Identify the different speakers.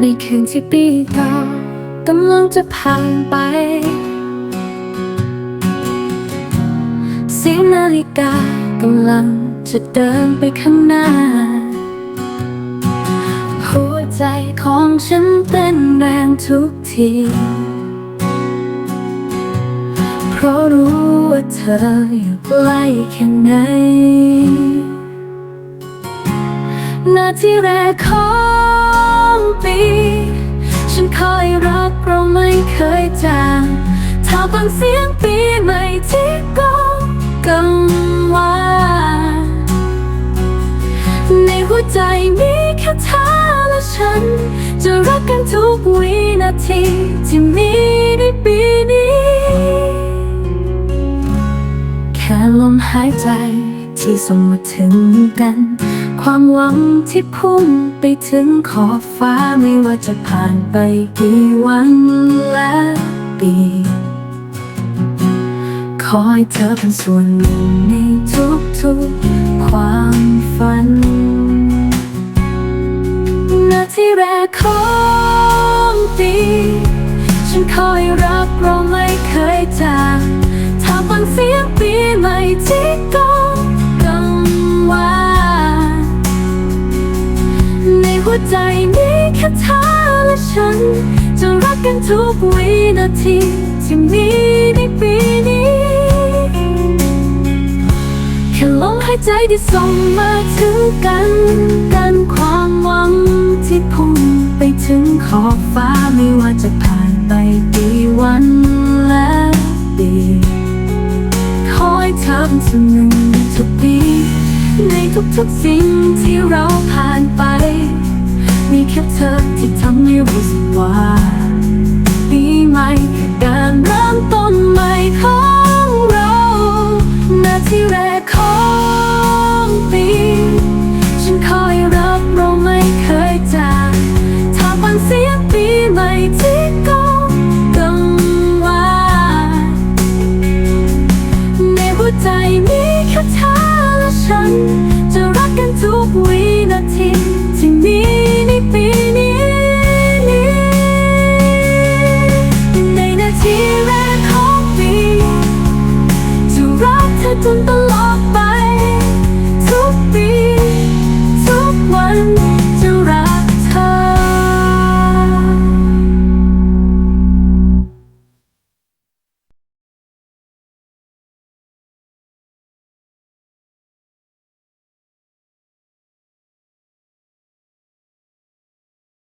Speaker 1: ในคืนที่ปีเก่ากำลังจะผ่านไปเสียงนาฬิกากำลังจะเดินไปข้างหน้า หัวใจของฉันเต้นแรงทุกที เพราะรู้ว่าเธออยู่ใกล้แค่ไหนนาทีแรกของปี คอยรักเราไม่เคยจางถ้าฟังเสียงปีใหม่ที่ก้องกังวานในหัวใจมีแค่เธอและฉัน จะรักกันทุกวินาทีที่มีในปีนี้ แค่ลมหายใจที่ส่งมาถึงกัน ความหวังที่พุ่งไปถึงขอบฟ้าไม่ว่าจะผ่านไปกี่วันและปี ขอให้เธอเป็นส่วนหนึ่งในทุกๆความฝัน นาทีแรกของปีฉันคอยรับเราไม่เคยจางถ้าฟังเสียงปีใหม่ที่ก้อ ใจมีแค่เธอและฉัน จะรักกันทุกวินาทีที่มีในปีนี้ แค่ลมหายใจที่ส่งมาถึงกันกันความหวังที่พุ่งไปถึงขอบฟ้าไม่ว่าจะผ่านไปกี่วันและปีขอให้เธอเป็นส่วนหนึ่งในทุกปีในทุกๆสิ่งที่เราผ่านไป